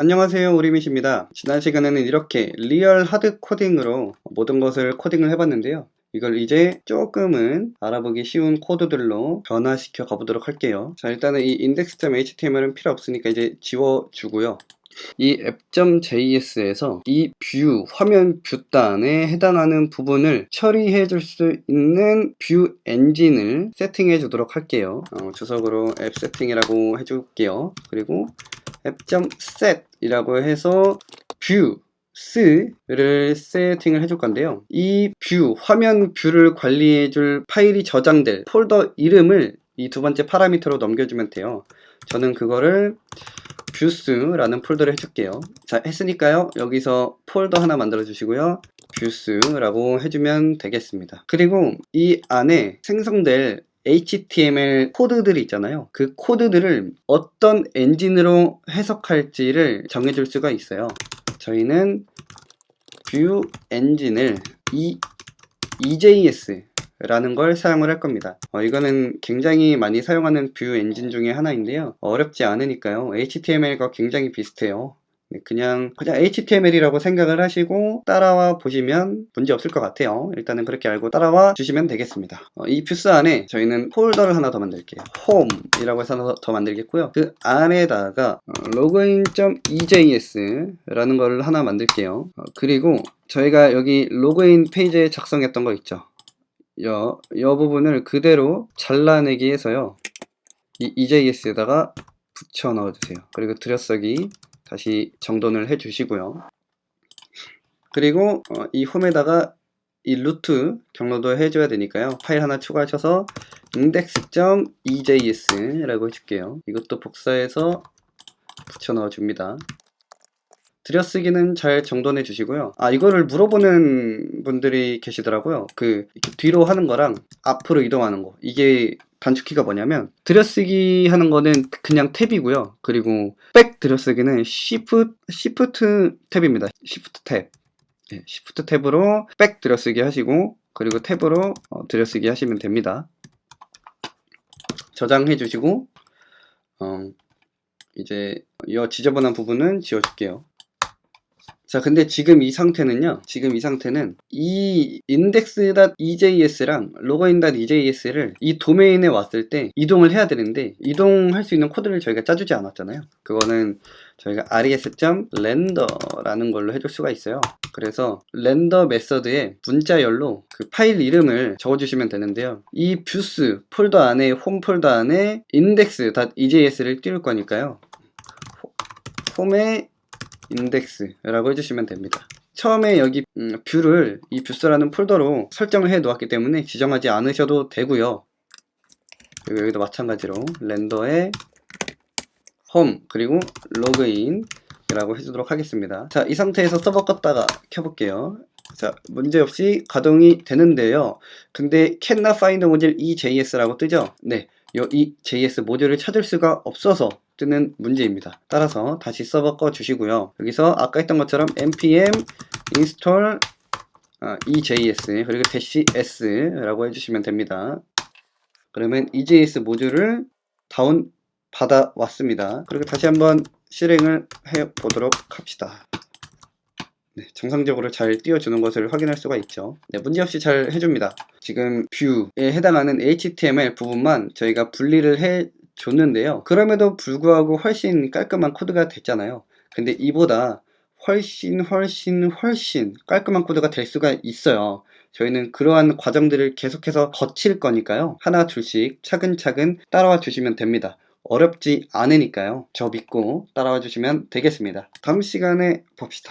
안녕하세요 우리밋입니다. 지난 시간에는 이렇게 리얼 하드 코딩으로 모든 것을 코딩을 해봤는데요. 이걸 이제 조금은 알아보기 쉬운 코드들로 변화시켜 가보도록 할게요. 자 일단은 이 index.html은 필요 없으니까 이제 지워주고요 이 app.js에서 이 뷰, 화면 뷰 단에 해당하는 부분을 처리해 줄 수 있는 뷰 엔진을 세팅해 주도록 할게요 어, 주석으로 앱 세팅이라고 해 줄게요 그리고 app.set 이라고 해서 뷰 스를 세팅을 해줄 건데요. 이 뷰, 화면 뷰를 관리해줄 파일이 저장될 폴더 이름을 이 두 번째 파라미터로 넘겨주면 돼요. 저는 그거를 뷰스라는 폴더를 해줄게요. 자, 했으니까요. 여기서 폴더 하나 만들어 주시고요. 뷰스라고 해주면 되겠습니다. 그리고 이 안에 생성될 HTML 코드들이 있잖아요. 그 코드들을 어떤 엔진으로 해석할지를 정해줄 수가 있어요. 저희는 뷰 엔진을 이 EJS 라는 걸 사용을 할 겁니다. 어, 이거는 굉장히 많이 사용하는 뷰 엔진 중에 하나인데요. 어렵지 않으니까요. HTML과 굉장히 비슷해요. 네, 그냥 그냥 HTML이라고 생각을 하시고 따라와 보시면 문제 없을 것 같아요. 일단은 그렇게 알고 따라와 주시면 되겠습니다. 어, 이 뷰스 안에 저희는 폴더를 하나 더 만들게요. 홈이라고 해서 하나 더 만들겠고요. 그 안에다가 어, login.ejs라는 걸 하나 만들게요. 어, 그리고 저희가 여기 로그인 페이지에 작성했던 거 있죠. 여, 여 부분을 그대로 잘라내기 해서요. 이 EJS에다가 붙여 넣어주세요. 그리고 들여쓰기 다시 정돈을 해 주시고요. 그리고 어, 이 홈에다가 이 루트 경로도 해줘야 되니까요. 파일 하나 추가하셔서 index.ejs라고 해줄게요. 이것도 복사해서 붙여 넣어줍니다. 들여쓰기는 잘 정돈해 주시고요. 아, 이거를 물어보는 분들이 계시더라고요. 그, 뒤로 하는 거랑 앞으로 이동하는 거. 이게 단축키가 뭐냐면, 들여쓰기 하는 거는 그냥 탭이고요. 그리고 백 들여쓰기는 Shift, Shift 탭입니다. Shift 탭. 네, Shift 탭으로 백 들여쓰기 하시고, 그리고 탭으로 어, 들여쓰기 하시면 됩니다. 저장해 주시고, 어, 이제 이 지저분한 부분은 지워줄게요. 자, 근데 지금 이 상태는요. 지금 이 상태는 이 index.ejs랑 login.ejs를 이 도메인에 왔을 때 이동을 해야 되는데 이동할 수 있는 코드를 저희가 짜주지 않았잖아요. 그거는 저희가 res.render라는 걸로 해줄 수가 있어요. 그래서 렌더 메서드에 문자열로 그 파일 이름을 적어주시면 되는데요. 이 뷰스 폴더 안에 홈 폴더 안에 index.ejs를 띄울 거니까요. 홈에 인덱스라고 해주시면 됩니다. 처음에 여기 음, 뷰를 이 뷰스라는 폴더로 설정을 해 놓았기 때문에 지정하지 않으셔도 되고요. 그리고 여기도 마찬가지로 렌더에 홈 그리고 로그인이라고 해주도록 하겠습니다. 자, 이 상태에서 서버 껐다가 켜볼게요. 자, 문제없이 가동이 되는데요. 근데 cannot find module EJS라고 뜨죠? 네, 이 JS 모듈을 찾을 수가 없어서 뜨는 문제입니다. 따라서 다시 서버 꺼 주시고요. 여기서 아까 했던 것처럼 npm install EJS 그리고 dash s라고 해주시면 됩니다. 그러면 EJS 모듈을 다운 받아 왔습니다. 그리고 다시 한번 실행을 해 보도록 합시다. 네, 정상적으로 잘 띄워주는 것을 확인할 수가 있죠. 네, 문제없이 잘 해줍니다. 지금 뷰에 해당하는 HTML 부분만 저희가 분리를 해 줬는데요. 그럼에도 불구하고 훨씬 깔끔한 코드가 됐잖아요. 근데 이보다 훨씬 훨씬 훨씬 깔끔한 코드가 될 수가 있어요. 저희는 그러한 과정들을 계속해서 거칠 거니까요. 하나 둘씩 차근차근 따라와 주시면 됩니다. 어렵지 않으니까요. 저 믿고 따라와 주시면 되겠습니다. 다음 시간에 봅시다.